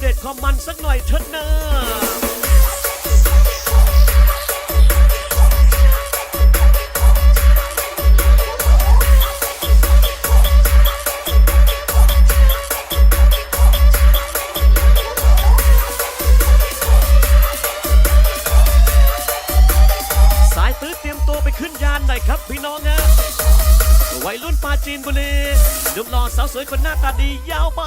เดตความมันสักหน่อยเถอะนะสายตื้อเตรียมตัวไปขึ้นยานหน่อยครับพี่น้องฮะวัยรุ่นปาจีนบุรีหนุ่มหล่อสาวสวยคนหน้าตาดียาวไป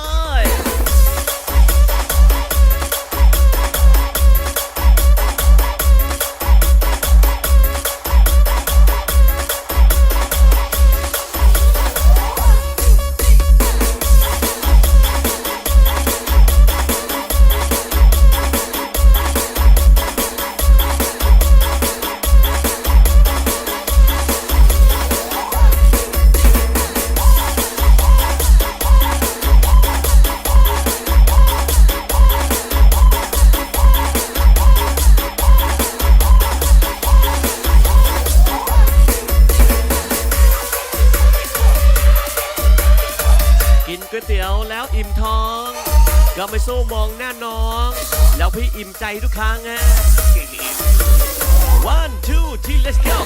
แล้วพี่อิ่มใจทุกครั้งฮะ one two three let's go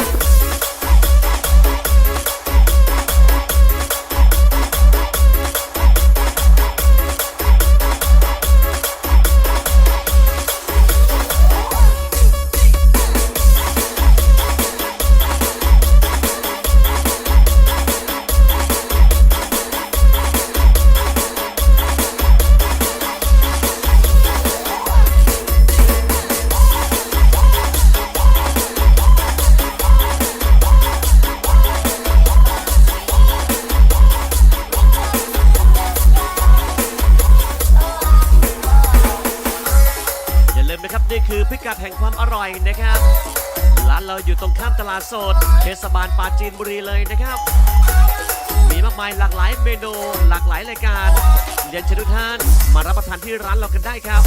บแห่งความอร่อยนะครับร้านเราอยู่ตรงข้ามตลาดสดเทศบาลปราจีนบุรีเลยนะครับ มีมากมายหลากหลายเมนูหลากหลายรายการเรียนเชิญทุกท่านมารับประทานที่ร้านเรากันได้ครับ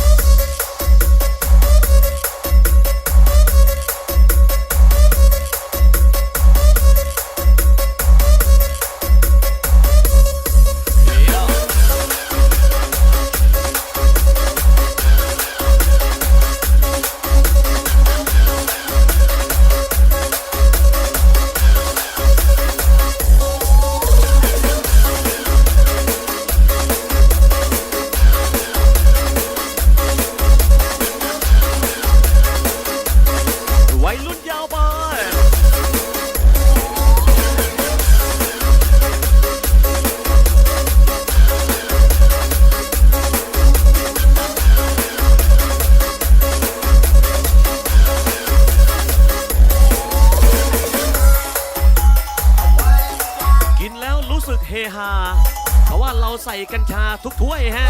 ทุกถ้วยฮะ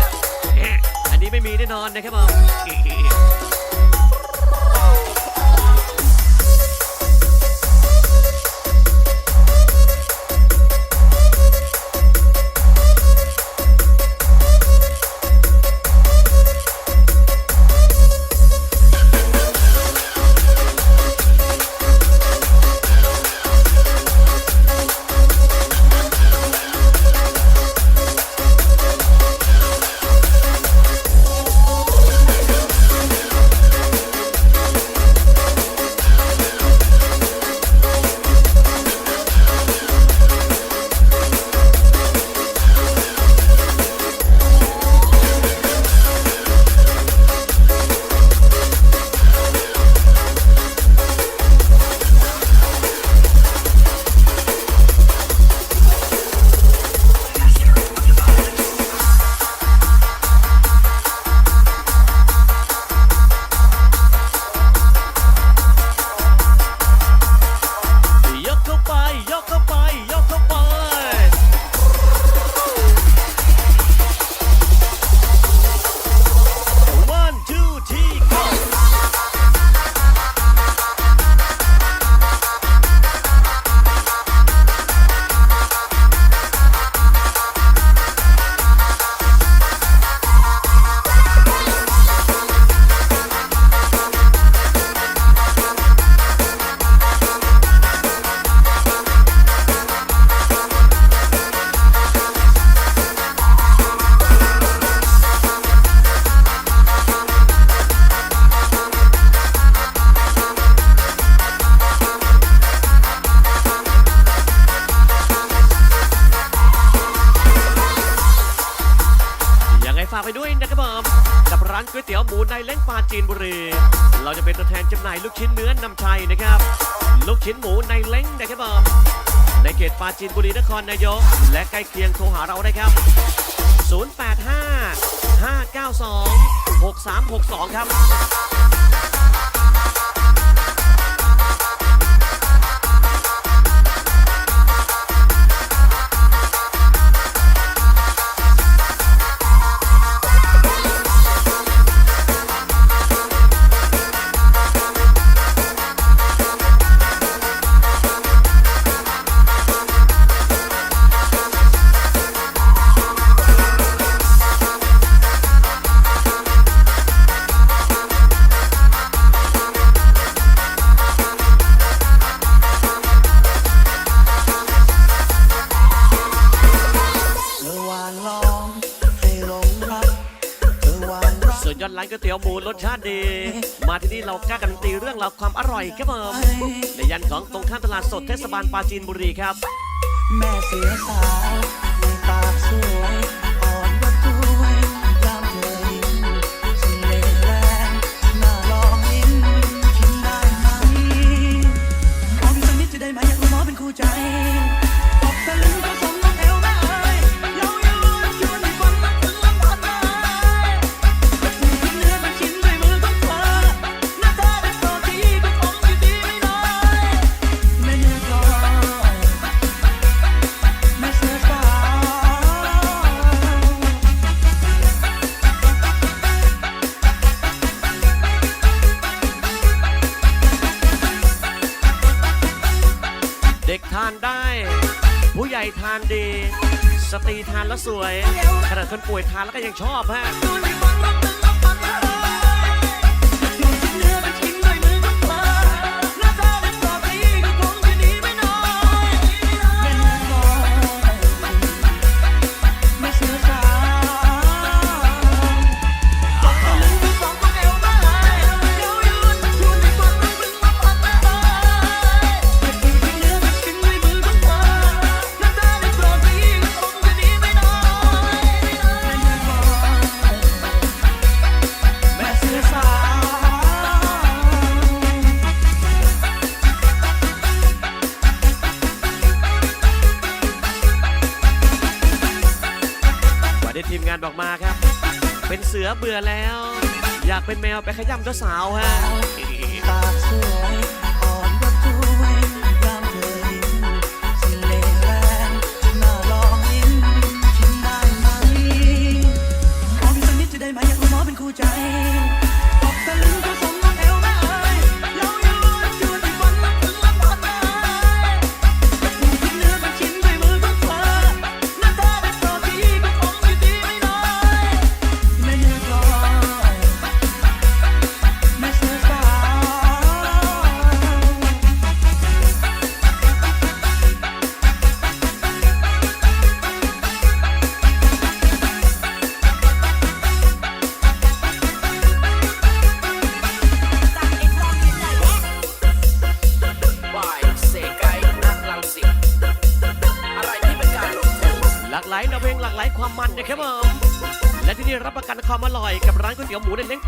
แหะอันนี้ไม่มีแน่นอนนะครับผม ฝากไปด้วยนะครับผมกับร้านก๋วยเตี๋ยวหมูในเล้งปลาจีนบุรี เราจะเป็นตัวแทนจำหน่ายลูกชิ้นเนื้อนำชัยนะครับ ลูกชิ้นหมูในเล้งนะครับผมในเขตปราจีนบุรีนครนายก และใกล้เคียงโทรหาเราได้ครับ 085 592 6362 ครับ ชาติดี มาที่นี่เรากล้ากันตีเรื่องราวความอร่อยครับผมในยันของตรงข้ามตลาดสดเทศบาลปราจีนบุรีครับ แม่เสียสาวในปากสู้ สวยขนาดคนป่วยทานแล้วก็ยังชอบฮะานออกมาครับ เป็นเสือเบื่อแล้ว อยากเป็นแมวไปขย้ำเจ้าสาวฮะ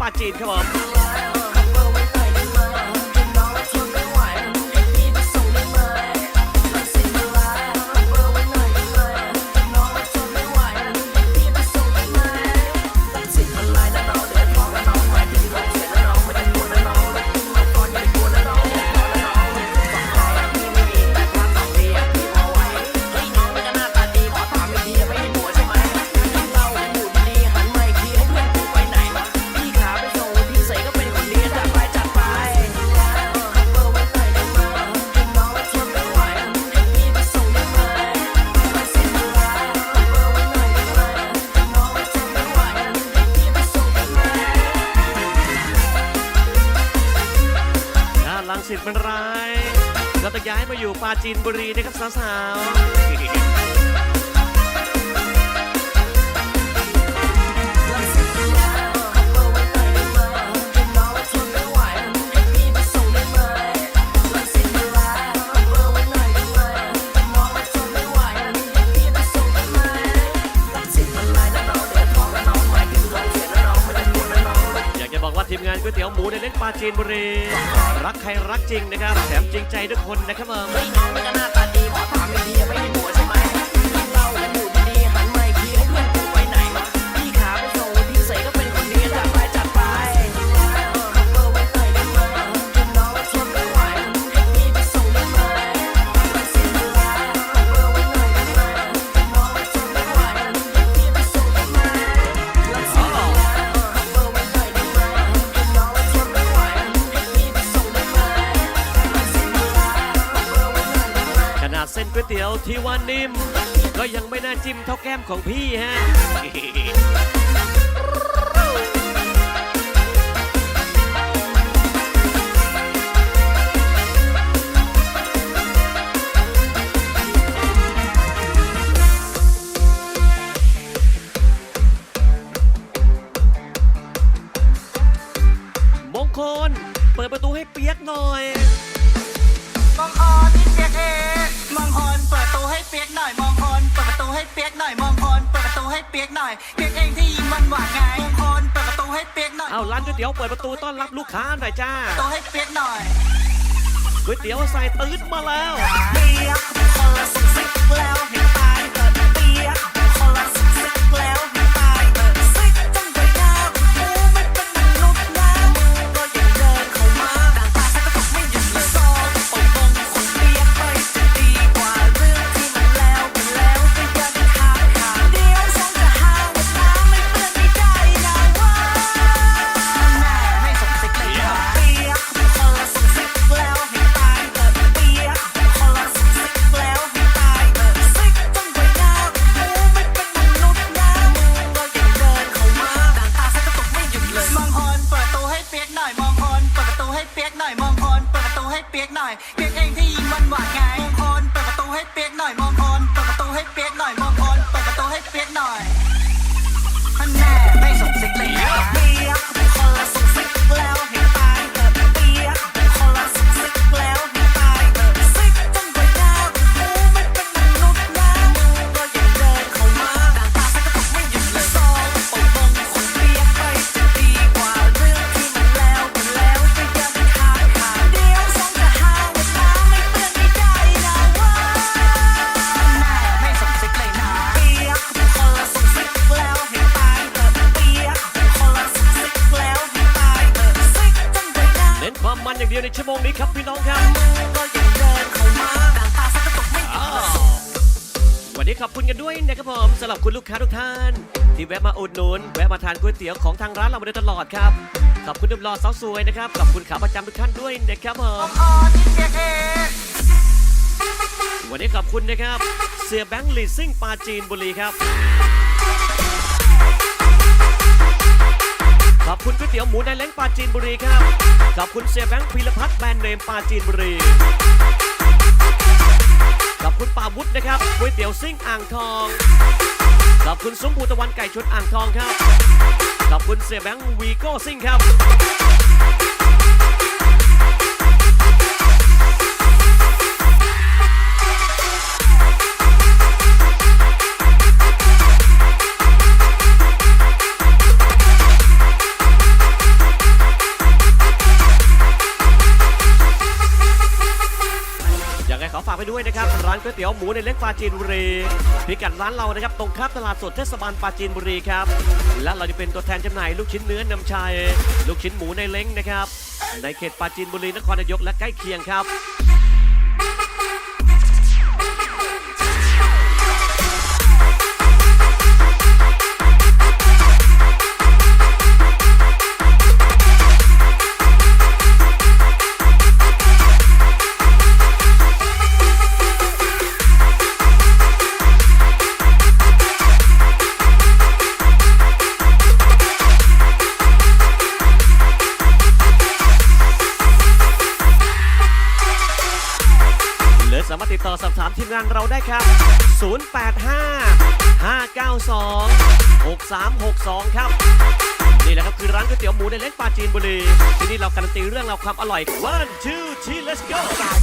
পাঁচের জবাব เราจะย้ายมาอยู่ปาจีนบุรีนะครับสาวๆ หมูเนี่เล่นปลาจีนบุรีรักใครรักจริงนะครับแถมจริงใจทุกคนนะครับเอิมไม่น้องไม่ก็น่าตาดีขอถามอีกทีไม่ นิ่มก็ยังไม่น่าจิ้มเท่าแก้มของพี่ฮะ เอาร้านก๋วยเตี๋ยวเปิดประตูต้อนรับลูกค้าหน่อยจ้าตัวให้เปียกหน่อยก๋วยเตี๋ยวใส่ตื้นมาแล้วเปียกเธอสุดสัยแล้วเห็นตายี้ขอบคุณกันด้วยนะครับผมสำหรับคุณลูกค้าทุกท่าน ที่แวะมาอุดหนุนแวะมาทานก๋วยเตี๋ยวของทางร้านเรามาโดยตลอดครับขอบคุณนุ่มรอสาวสวยนะครับขอบคุณขาประจำทุกท่านด้วยนะครับผมวันนี้ขอบคุณนะครับ เสียแบงค์ลีซิ่งปาจีนบุรีครับขอบคุณก๋วยเตี๋ยวหมูในเล้งปาจีนบุรีครับขอบคุณเสียแบงค์พิรพัฒน์แบรนด์เนมปาจีนบุรี คุณป่าวุฒินะครับก๋วยเตี๋ยวซิ่งอ่างทอง ขอบคุณส้มบูตะวันไก่ชนอ่างทองครับ ขอบคุณเสียแบงค์วีโก้ซิ่งครับ เตี๋ยวหมูในเล็กปาจีนบุรี พิกัดร้านเรานะครับตรงข้ามตลาดสดเทศบาลปาจีนบุรีครับ และเราจะเป็นตัวแทนจำหน่ายลูกชิ้นเนื้อนำชาย ลูกชิ้นหมูในเล้งนะครับ ในเขตปาจีนบุรีนครนายกและใกล้เคียงครับ ความอร่อย one two three let's go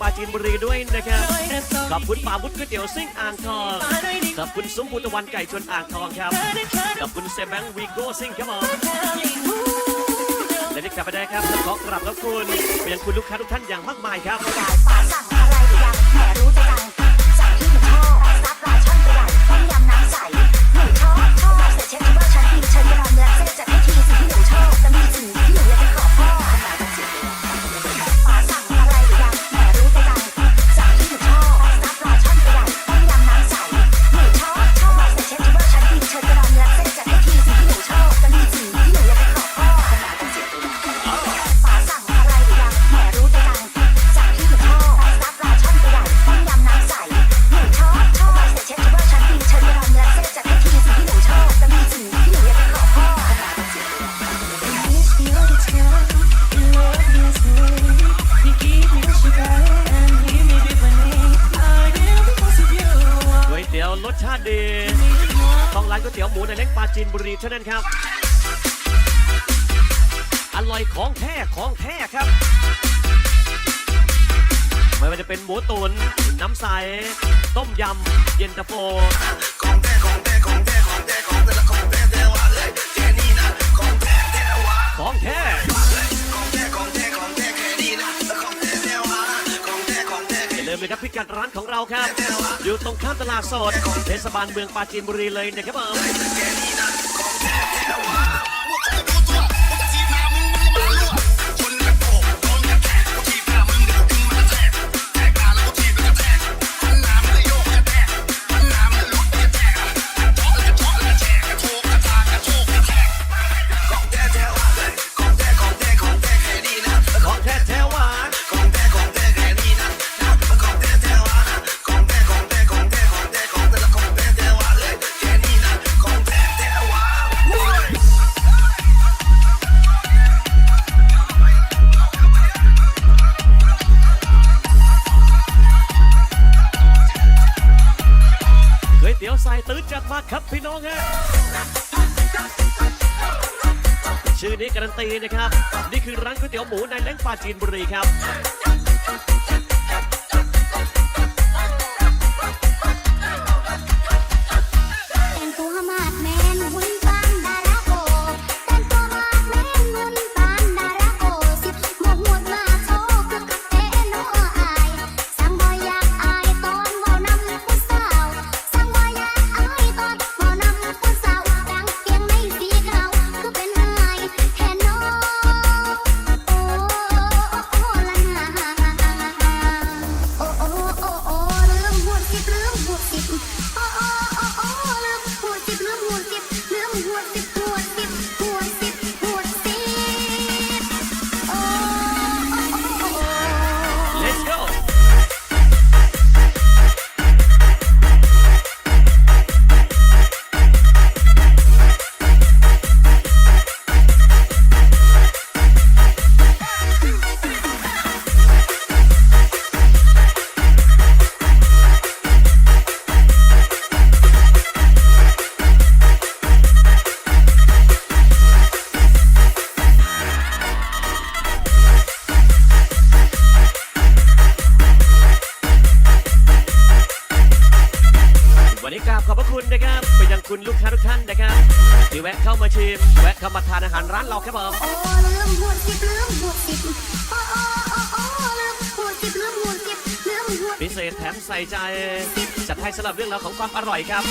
ปราจีนบุรีด้วยนะครับ ขอบคุณป่าวุฒิก๋วยเตี๋ยวซิ่งอ่างทอง ขอบคุณสมบูตะวันไก่ชนอ่างทองครับ ขอบคุณเซแบงวีโก้ซิ่งครับผมและนี่กลับไปได้ครับขอกราบขอบคุณไปยังคุณลูกค้าทุกท่านอย่างมากมายครับ รสชาติดีต้องร้านก๋วยเตี๋ยวหมูในเล็กปลาจีนบุรีเท่านั้นครับ อร่อยของแท้ของแท้ครับ ไม่ว่าจะเป็นหมูตุ๋นน้ำใส ต้มยำ เย็นตาโฟ นะครับพิกัดร้านของเราครับ อยู่ตรงข้ามตลาดสดเทศบาลเมืองปราจีนบุรีเลยนะครับผม ชื่อนี้การันตีนะครับ นี่คือร้านก๋วยเตี๋ยวหมูในแหล่งปลาจีนบุรีครับ คุณลูกค้าทุกท่านนะครับที่แวะเข้ามาชิม แวะเข้ามาทานอาหารร้านเราครับผมโลิพิเศษแถมใส่ใจ จัดให้สำหรับเรื่องราวของความอร่อยครับ